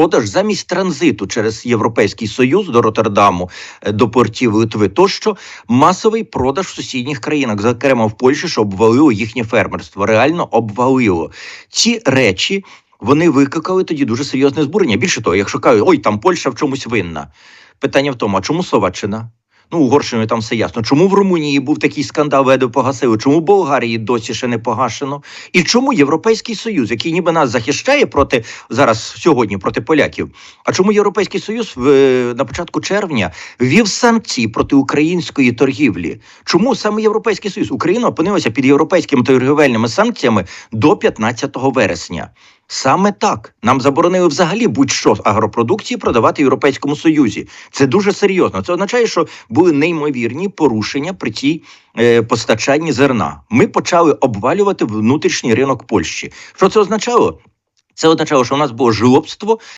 продаж замість транзиту через Європейський Союз до Роттердаму, е, до портів Литви тощо масовий продаж в сусідніх країнах, зокрема в Польщі, що обвалило їхнє фермерство. Реально обвалило ці речі. Вони викликали тоді дуже серйозне збурення. Більше того, якщо кажуть, ой, там Польща в чомусь винна. Питання в тому, а чому Словаччина? Ну, Угорщиною там все ясно. Чому в Румунії був такий скандал, ледве погасили? Чому в Болгарії досі ще не погашено? І чому Європейський Союз, який ніби нас захищає проти зараз сьогодні проти поляків? А чому Європейський Союз в е, на початку червня ввів санкції проти української торгівлі? Чому саме Європейський Союз? Україна опинилася під європейськими торгівельними санкціями до 15 вересня. Саме так нам заборонили взагалі будь-що з агропродукції продавати Європейському Союзі. Це дуже серйозно. Це означає, що були неймовірні порушення при цій е, постачанні зерна. Ми почали обвалювати внутрішній ринок Польщі. Що це означало? Це означало, що у нас було жлобство